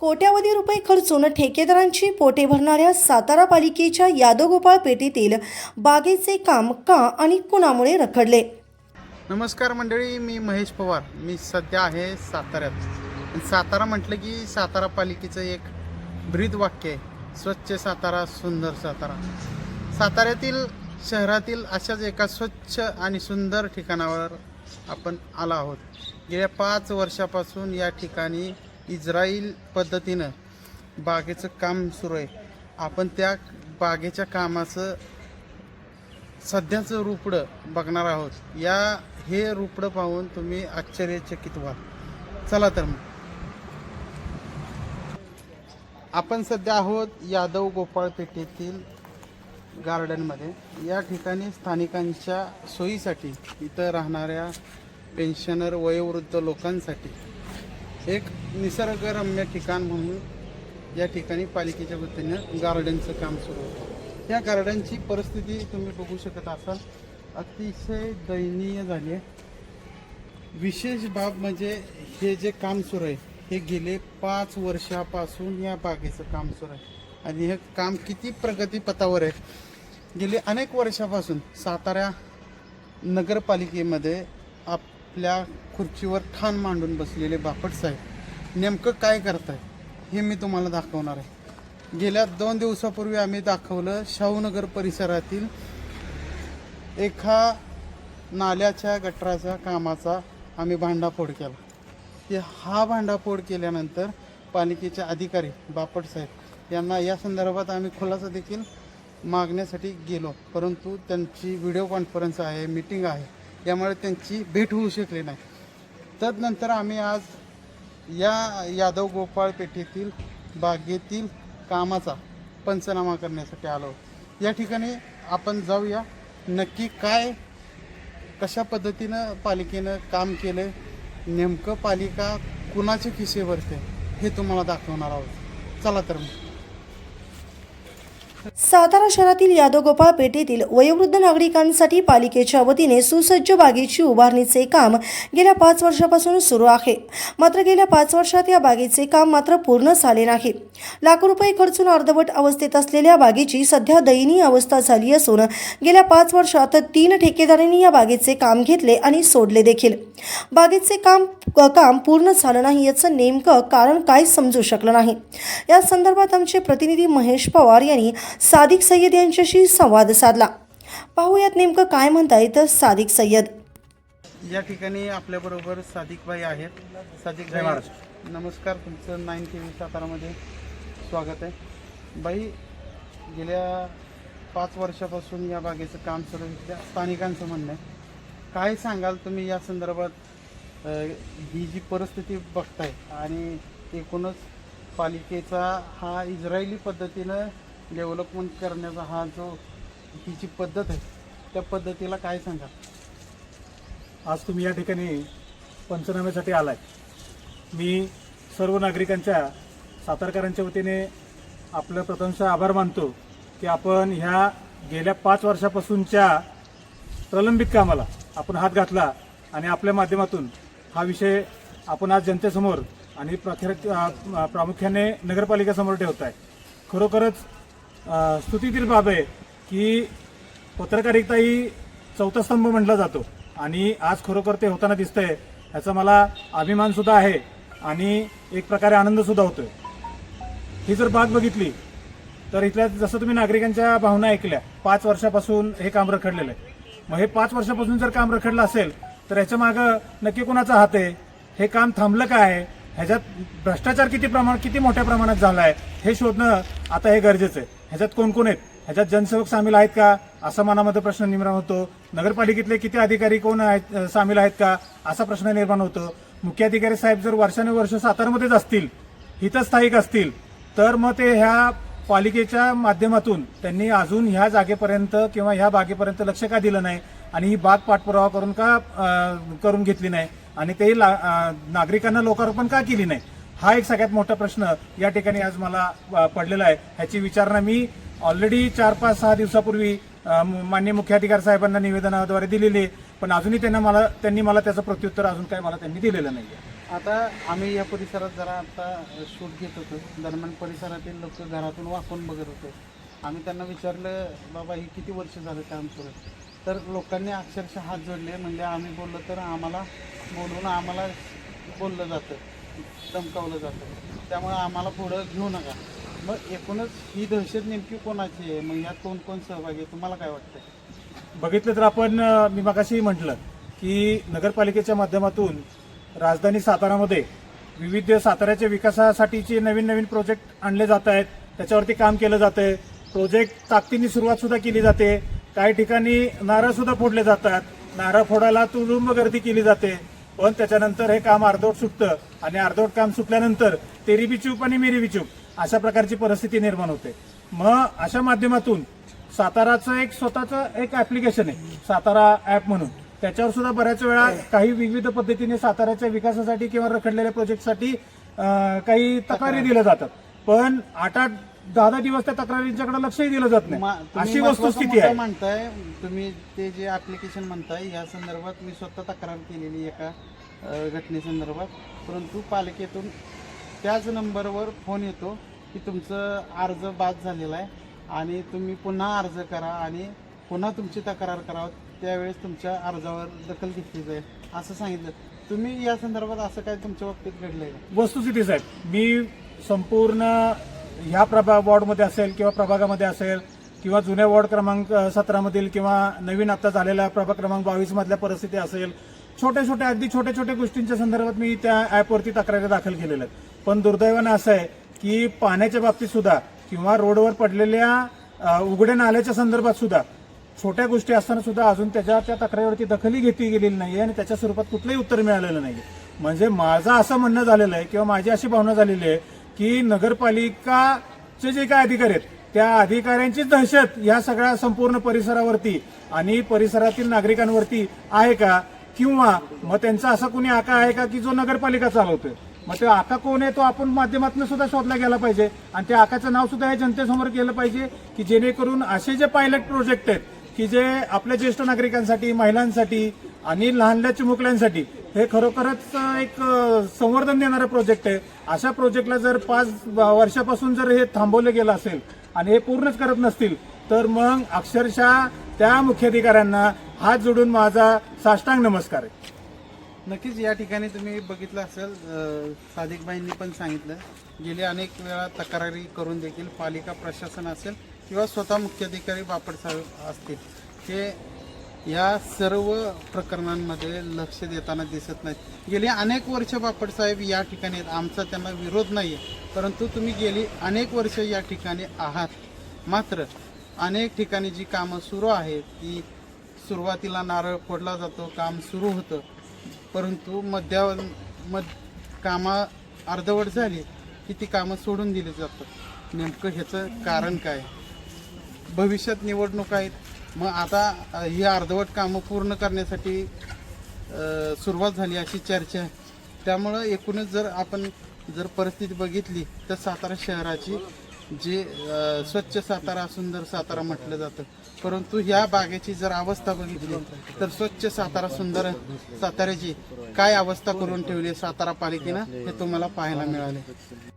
कोट्यावधी रुपये खर्चून ठेकेदारांची पोटे भरणाऱ्या सातारा पालिकेच्या यादवगोपाळ पेठेतील बागेचे काम का आणि कुणामुळे रखडले? नमस्कार मंडळी मी महेश पवार. मी सध्या आहे साताऱ्यात. सातारा म्हटलं की सातारा पालिकेचं एक ब्रीद वाक्य आहे. स्वच्छ सातारा सुंदर सातारा. साताऱ्यातील शहरातील अशाच एका स्वच्छ आणि सुंदर ठिकाणावर आपण आलो आहोत. गेल्या पाच वर्षापासून या ठिकाणी इस्राईल पद्धतीनं बागेचं काम सुरू आहे. आपण त्या बागेच्या कामाचं सध्याचं रुपडं बघणार आहोत. या हे रुपडं पाहून तुम्ही आश्चर्यचकित व्हाल. चला तर मग. आपण सध्या आहोत यादव गोपाळपेठेतील गार्डनमध्ये. या ठिकाणी स्थानिकांच्या सोयीसाठी इथं राहणाऱ्या पेन्शनर वयोवृद्ध लोकांसाठी एक निसर्गरम्य ठिकाण म्हणून या ठिकाणी पालिकेच्या वतीनं गार्डनचं काम सुरू होतं. या गार्डनची परिस्थिती तुम्ही बघू शकत असाल. अतिशय दयनीय झाली आहे. विशेष बाब म्हणजे हे जे काम सुरू आहे हे गेले पाच वर्षापासून या बागेचं काम सुरू आहे. आणि हे काम किती प्रगतीपथावर आहे. गेले अनेक वर्षापासून सातारा नगरपालिकेमध्ये आपल्या खुर्चीवर ठाण मांडून बसलेले बापट साहेब नेमकं काय करताय? हे मी तुम्हाला दाखवणार आहे. गेल्या दोन दिवसापूर्वी आम्ही दाखवलं शाहूनगर परिसरातील एका नाल्याच्या गटराच्या कामाचा आम्ही भांडाफोड केला. ते हा भांडाफोड केल्यानंतर पालिकेचे अधिकारी बापट साहेब यांना या संदर्भात आम्ही खुलासा देखील मागण्यासाठी गेलो. परंतु त्यांची व्हिडिओ कॉन्फरन्स आहे मीटिंग आहे यामुळे त्यांची भेट होऊ शकली नाही. तदनंतर आम्ही आज या यादव गोपाळ पेठेतील बागेतील कामाचा पंचनामा करण्यासाठी आलो. या ठिकाणी आपण जाऊया. नक्की काय कशा पद्धतीनं पालिकेनं काम केलं नेमकं पालिका कुणाचे खिसे भरते हे तुम्हाला दाखवणार आहोत. चला तर मग. सातारा शहरातील यादव गोपाळ पेठेतील वयोवृद्ध नागरिकांसाठी पालिकेच्या वतीने सुसज्ज बागेची उभारणीचे काम गेल्या पाच वर्षापासून सुरू आहे. मात्र गेल्या पाच वर्षात या बागेचे काम मात्र पूर्ण झाले नाही. लाखो रुपये खर्चून अर्धवट अवस्थेत असलेल्या बागेची सध्या दयनीय अवस्था झाली असून गेल्या पाच वर्षात तीन ठेकेदारांनी या बागेचे काम घेतले आणि सोडले देखील. बागेचे काम काम पूर्ण झालं नाही याचं नेमकं कारण काय समजू शकलं नाही. या संदर्भात आमचे प्रतिनिधी महेश पवार यांनी सादिक सय्यद यांच्याशी संवाद साधला. पाहूयात नेमकं काय म्हणतायत सादिक सय्यद. या ठिकाणी आपल्याबरोबर सादिक भाई आहेत. सादिक भाई नमस्कार. तुमचं नाईन टी व्ही सातारामध्ये स्वागत आहे. बाई गेल्या पाच वर्षापासून या बागेचं काम सुरू आहे. स्थानिकांचं म्हणणं आहे. काय सांगाल तुम्ही या संदर्भात? ही जी परिस्थिती बघताय आणि एकूणच पालिकेचा हा इस्रायली पद्धतीनं डेव्हलपमेंट करण्याचा हा जो ही जी पद्धत आहे त्या पद्धतीला काय सांगा? आज तुम्ही या ठिकाणी पंचनाम्यासाठी आलाय. मी सर्व नागरिकांच्या सातारकरांच्या वतीने आपलं प्रथमशः आभार मानतो की आपण ह्या गेल्या पाच वर्षापासूनच्या प्रलंबित कामाला आपण हात घातला आणि आपल्या माध्यमातून हा विषय आपण आज जनतेसमोर आणि प्रख्यात प्रामुख्याने नगरपालिकेसमोर ठेवत आहे खरोखरच स्तुतीतील बाब आहे की पत्रकारिता ही चौथा स्तंभ म्हटला जातो. आणि आज खरोखर ते होताना दिसतंय ह्याचा मला अभिमानसुद्धा आहे आणि एक प्रकारे आनंदसुद्धा होतो होतोय. ही जर बाग बघितली तर इथल्या जसं तुम्ही नागरिकांच्या भावना ऐकल्या पाच वर्षापासून हे काम रखडलेलं आहे. मग हे पाच वर्षापासून जर काम रखडलं असेल तर याच्या मागं नक्की कोणाचा हात आहे? हे काम थांबलं काय आहे? ह्याच्यात भ्रष्टाचार किती प्रमाण किती मोठ्या प्रमाणात झाला आहे हे शोधणं आता हे गरजेचं आहे. ह्याच्यात कोण कोण आहेत? ह्याच्यात जनसेवक सामील आहेत का? असा मनामध्ये प्रश्न निर्माण होतो. नगरपालिकेतले किती अधिकारी कोण आहेत सामील आहेत का? असा प्रश्न निर्माण होतो. मुख्याधिकारी साहेब जर वर्षानुवर्ष सातारमध्येच असतील हिथं स्थायिक असतील तर मग ते ह्या पालिकेच्या माध्यमातून त्यांनी अजून ह्या जागेपर्यंत किंवा ह्या बागेपर्यंत लक्ष का दिलं नाही? आणि ही बाग पाठपुरावा करून का करून घेतली नाही? आणि ते ला- नागरिकांना लोकार्पण का केली नाही? हा एक सगळ्यात मोठा प्रश्न या ठिकाणी आज मला पडलेला आहे. ह्याची विचारणा मी ऑलरेडी चार पाच सहा दिवसापूर्वी मान्य माननीय मुख्याधिकारी साहेबांना निवेदनाद्वारे दिलेले आहे. पण अजूनही त्यांना मला त्यांनी मला त्याचं प्रत्युत्तर अजून काय मला त्यांनी दिलेलं नाही आता आम्ही या परिसरात जरा आता शूट घेत होतो. दरम्यान परिसरातील लोक घरातून वाकून बघत होते. आम्ही त्यांना विचारलं बाबा हे किती वर्ष झालं काम सुरू तर लोकांनी अक्षरशः हात जोडले. म्हणजे आम्ही बोललो तर आम्हाला बोलून आम्हाला बोललं जातं. धमकावलं जातं. त्यामुळे आम्हाला पुढं घेऊ नका. मग एकूणच ही दहशत नेमकी कोणाची आहे? मग यात कोण कोण सहभागी आहे? तुम्हाला काय वाटतं बघितलं तर आपण मी मगाशी म्हटलं की नगरपालिकेच्या माध्यमातून राजधानी सातारामध्ये विविध साताऱ्याच्या विकासासाठीचे नवीन नवीन प्रोजेक्ट आणले जात आहेत. त्याच्यावरती काम केलं जात आहे प्रोजेक्ट ताकदीने सुरुवात सुद्धा केली जाते. काही ठिकाणी नारळसुद्धा फोडले जातात. नारळ फोडायला तुडुंब गर्दी केली जाते. पण त्याच्यानंतर हे काम अर्धवट सुटतं आणि अर्धवट काम सुटल्यानंतर तेरी बी चूप आणि मेरी बी चूप अशा प्रकारची परिस्थिती निर्माण होते. मग अशा माध्यमातून साताराचं एक स्वतःचं एक ऍप्लिकेशन आहे सातारा ऍप म्हणून. त्याच्यावर सुद्धा बऱ्याच वेळा काही विविध पद्धतीने साताऱ्याच्या विकासासाठी किंवा रखडलेल्या प्रोजेक्टसाठी काही तक्रारी. दिल्या जातात. पण आठ आठ दहा दहा दिवस त्या तक्रारींच्याकडे लक्षही दिलं जात मा- नाही तुम्ही अशी महत्त्वाचा वस्तुस्थिती मुद्दा आहे म्हणताय तुम्ही ते जे ऍप्लिकेशन म्हणताय या संदर्भात मी स्वतः तक्रार केलेली एका अ, घटनेसंदर्भात. परंतु पालिकेतून त्याच नंबरवर फोन येतो की तुमचं अर्ज बाद झालेला आहे आणि तुम्ही पुन्हा अर्ज करा आणि पुन्हा तुमची तक्रार करा त्यावेळेस तुमच्या अर्जावर दखल घेतली जाईल असं सांगितलं. तुम्ही या संदर्भात असं काय तुमच्या बाबतीत घडलंय का? वस्तुस्थिती साहेब मी संपूर्ण ह्या प्रभा वॉर्डमध्ये असेल किंवा प्रभागामध्ये असेल किंवा जुन्या वॉर्ड क्रमांक सतरामधील किंवा नवीन आता झालेल्या प्रभाग क्रमांक बावीसमधल्या परिस्थिती असेल छोट्या छोट्या अगदी छोट्या छोट्या गोष्टींच्या संदर्भात मी त्या ॲपवरती तक्रारी दाखल केलेल्या आहेत. पण दुर्दैवानं असं आहे की पाण्याच्या बाबतीत सुद्धा किंवा रोडवर पडलेल्या उघड्या नाल्याच्या संदर्भात सुद्धा छोट्या गोष्टी असताना सुद्धा अजून त्याच्या त्या तक्रारीवरती दखलही घेतली गेलेली नाही आणि त्याच्या स्वरूपात कुठलंही उत्तर मिळालेलं नाही म्हणजे माझं असं म्हणणं झालेलं आहे किंवा माझी अशी भावना झालेली आहे की नगरपालिकाचे जे काय अधिकारी आहेत त्या अधिकाऱ्यांची दहशत या सगळ्या संपूर्ण परिसरावरती आणि परिसरातील नागरिकांवरती आहे का? किंवा मग त्यांचा असा कोणी आका आहे का की जो नगरपालिका चालवतोय? मग ते आका कोण आहे तो आपण माध्यमातून सुद्धा शोधला गेला पाहिजे. आणि त्या आकाचं नाव सुद्धा हे जनतेसमोर केलं पाहिजे की जेणेकरून असे जे पायलट प्रोजेक्ट आहेत की जे आपल्या ज्येष्ठ नागरिकांसाठी महिलांसाठी आणि लहानल्या चिमुकल्यांसाठी हे खरोखरच एक संवर्धन देणारा प्रोजेक्ट आहे. अशा प्रोजेक्टला जर पाच वर्षापासून जर हे थांबवलं गेलं असेल आणि हे पूर्णच करत नसतील तर मग अक्षरशः त्या मुख्याधिकाऱ्यांना हात जोडून माझा साष्टांग नमस्कार आहे. नक्कीच या ठिकाणी तुम्ही बघितलं असेल सादिकबाईंनी पण सांगितलं गेले अनेक वेळा तक्रारी करून देखील पालिका प्रशासन असेल किंवा स्वतः मुख्याधिकारी बापट साहेब असतील हे या सर्व प्रकरणांमध्ये लक्ष देताना दिसत नाहीत. गेली अनेक वर्ष बापट साहेब या ठिकाणी आहेत. आमचा त्यांना विरोध नाही आहे परंतु तुम्ही गेली अनेक वर्ष या ठिकाणी आहात. मात्र अनेक ठिकाणी जी कामं सुरू आहेत ती सुरुवातीला नारळ फोडला जातो काम सुरू होतं. परंतु मध्या मध कामा अर्धवट झाली की ती कामं सोडून दिली जातात. नेमकं ह्याचं कारण काय? भविष्यात निवडणूक आहेत मग आता ही अर्धवट कामं पूर्ण करण्यासाठी सुरुवात झाली अशी चर्चा आहे. त्यामुळं एकूणच जर आपण जर परिस्थिती बघितली तर सातारा शहराची जे स्वच्छ सातारा सुंदर सातारा म्हटलं जातं परंतु ह्या बागेची जर अवस्था बघितली तर स्वच्छ सातारा सुंदर साताऱ्याची काय अवस्था करून ठेवली आहे सातारा पालिकेनं हे तुम्हाला पाहायला मिळाले